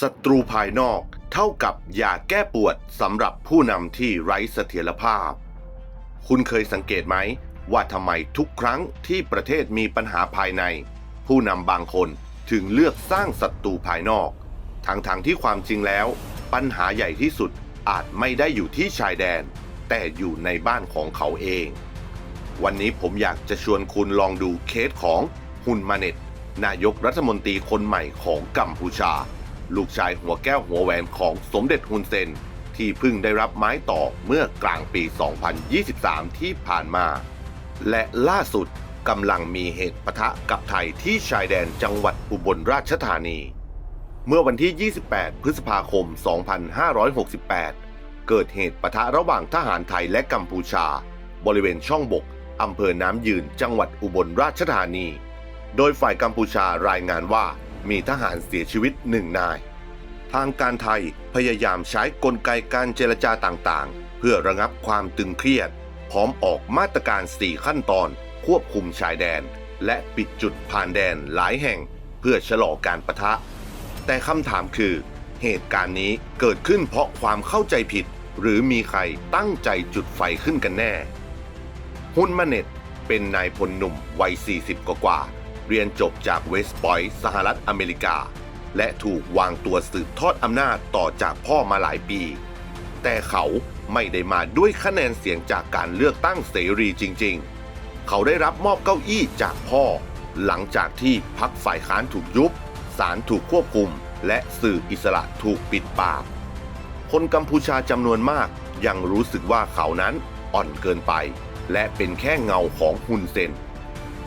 ศัตรูภายนอกเท่ากับยาแก้ปวดสำหรับผู้นำที่ไร้เสถียรภาพ คุณเคยสังเกตไหม ว่าทำไมทุกครั้งที่ประเทศมีปัญหาภายใน ผู้นำบางคนถึงเลือกสร้างศัตรูภายนอกทั้งๆทที่ความจริงแล้ว ปัญหาใหญ่ที่สุดอาจไม่ได้อยู่ที่ชายแดน แต่อยู่ในบ้านของเขาเอง วันนี้ผมอยากจะชวนคุณลองดูเคสของฮุนมาเน็ตนายกรัฐมนตรีคนใหม่ของกัมพูชา ลูกชายหัวแก้วหัวแหวนของสมเด็จฮุนเซน ที่เพิ่งได้รับไม้ต่อเมื่อกลางปี 2023 ที่ผ่านมา และล่าสุดกำลังมีเหตุปะทะกับไทยที่ชายแดนจังหวัดอุบลราชธานี เมื่อวันที่ 28 พฤษภาคม 2568 เกิดเหตุปะทะระหว่างทหารไทยและกัมพูชา บริเวณช่องบกอำเภอน้ำยืนจังหวัดอุบลราชธานี โดยฝ่ายกัมพูชารายงานว่า มีทหารเสียชีวิตหนึ่งนาย ทางการไทยพยายามใช้กลไกการเจรจาต่างๆ เพื่อระงับความตึงเครียด พร้อมออกมาตรการ 4 ขั้นตอน ควบคุมชายแดน และปิดจุดผ่านแดนหลายแห่ง เพื่อชะลอการประทะ แต่คำถามคือ เหตุการณ์นี้เกิดขึ้นเพราะความเข้าใจผิด หรือมีใครตั้งใจจุดไฟขึ้นกันแน่ ฮุนมาเน็ตเป็นนายพลหนุ่มวัย 40 กว่า เรียนจบจากเวสต์พอยต์สหรัฐอเมริกา และถูกวางตัวสืบทอดอำนาจต่อจากพ่อมาหลายปี แต่เขาไม่ได้มาด้วยคะแนนเสียงจากการเลือกตั้งเสรีจริง ๆ เขาได้รับมอบเก้าอี้จากพ่อ หลังจากที่พักฝ่ายค้านถูกยุบศาลถูกควบคุม และสื่ออิสระถูกปิดปาก คนกัมพูชาจำนวนมากยังรู้สึกว่าเขานั้นอ่อนเกินไป และเป็นแค่เงาของฮุนเซน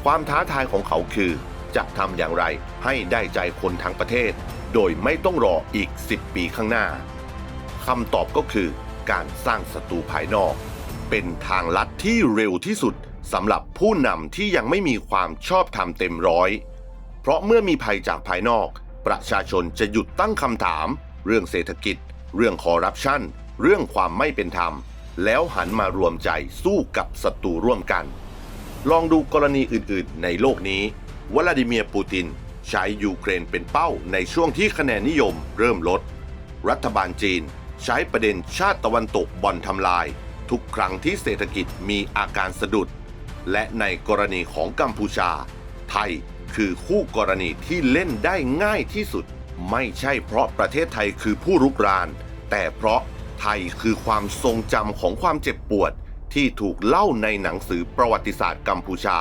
ความท้าทายของเขาคือ จะทำอย่างไรให้ได้ใจคนทั้งประเทศ โดยไม่ต้องรออีก 10 ปีข้างหน้าคำตอบก็คือการสร้างศัตรูภายนอก เป็นทางลัดที่เร็วที่สุดสำหรับผู้นำที่ยังไม่มีความชอบธรรมเต็มร้อย เพราะเมื่อมีภัยจากภายนอก ประชาชนจะหยุดตั้งคำถาม เรื่องเศรษฐกิจ เรื่องคอร์รัปชันเรื่องความไม่เป็นธรรม แล้วหันมารวมใจสู้กับศัตรูร่วมกัน ลองดูกรณีอื่นๆ ในโลกนี้วลาดิเมียร์ปูติน ใช้ยูเครนเป็นเป้าในช่วงที่คะแนนนิยมเริ่มลด รัฐบาลจีนใช้ประเด็นชาติตะวันตกบ่อนทำลาย ทุกครั้งที่เศรษฐกิจมีอาการสะดุด และในกรณีของกัมพูชา ไทยคือคู่กรณีที่เล่นได้ง่ายที่สุด ไม่ใช่เพราะประเทศไทยคือผู้รุกราน แต่เพราะไทยคือความทรงจำของความเจ็บปวด ที่ถูกเล่าในหนังสือประวัติศาสตร์กัมพูชา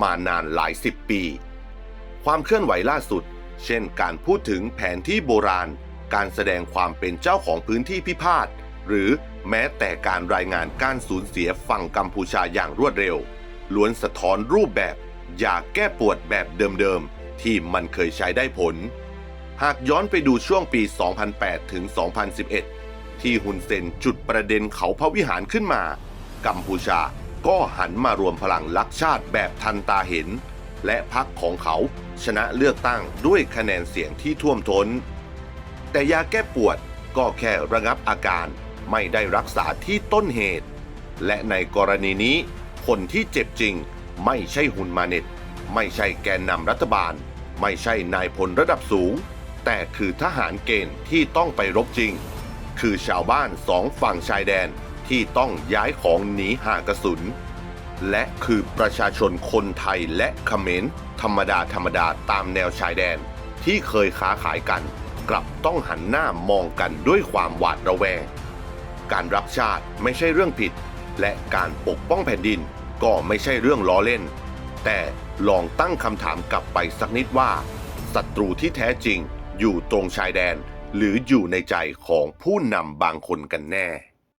มานานหลายสิบปี ความเคลื่อนไหวล่าสุด เช่นการพูดถึงแผนที่โบราณ การแสดงความเป็นเจ้าของพื้นที่พิพาท หรือแม้แต่การรายงานการสูญเสียฝั่งกัมพูชาอย่างรวดเร็ว ล้วนสะท้อนรูปแบบอยาแก้ปวดแบบเดิมๆ ที่มันเคยใช้ได้ผล หากย้อนไปดูช่วงปี 2008 ถึง 2011 ที่ฮุนเซนจุดประเด็นเขาพระวิหารขึ้นมา กัมพูชา ก็หันมารวมพลังลักชาติแบบทันตาเห็น และพรรคของเขาชนะเลือกตั้งด้วยคะแนนเสียงที่ท่วมท้น แต่ยาแก้ปวดก็แค่ระงับอาการไม่ได้รักษาที่ต้นเหตุ และในกรณีนี้ คนที่เจ็บจริงไม่ใช่ฮุนมาเน็ต ไม่ใช่แกนนำรัฐบาล ไม่ใช่นายพลระดับสูง แต่คือทหารเกณฑ์ที่ต้องไปรบจริง คือชาวบ้านสองฝั่งชายแดน ที่ต้องย้ายของหนีห่างกระสุน และคือประชาชนคนไทยและเขมรธรรมดาธรรมดาตามแนวชายแดน ที่เคยค้าขายกัน กลับต้องหันหน้ามองกันด้วยความหวาดระแวง การรักชาติไม่ใช่เรื่องผิด และการปกป้องแผ่นดินก็ไม่ใช่เรื่องล้อเล่น แต่ลองตั้งคำถามกลับไปสักนิดว่าศัตรูที่แท้จริงอยู่ตรงชายแดนหรืออยู่ในใจของผู้นำบางคนกันแน่